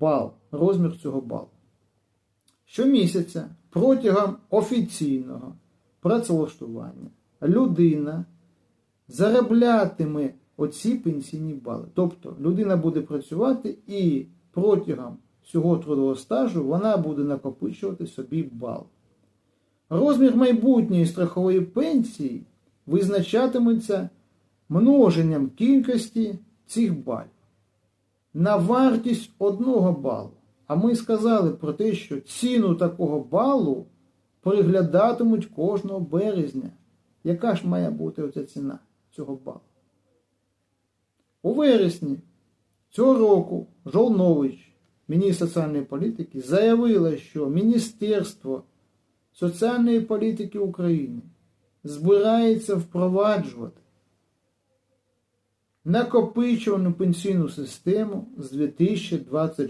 бал, розмір цього балу. Щомісяця протягом офіційного працевлаштування людина зароблятиме оці пенсійні бали. Тобто людина буде працювати і протягом всього трудового стажу вона буде накопичувати собі бал. Розмір майбутньої страхової пенсії визначатиметься множенням кількості цих балів на вартість одного балу. А ми сказали про те, що ціну такого балу переглядатимуть кожного березня. Яка ж має бути оця ціна цього балу? У вересні цього року Жолнович, міністр соціальної політики, заявила, що Міністерство соціальної політики України збирається впроваджувати накопичувану пенсійну систему з 2026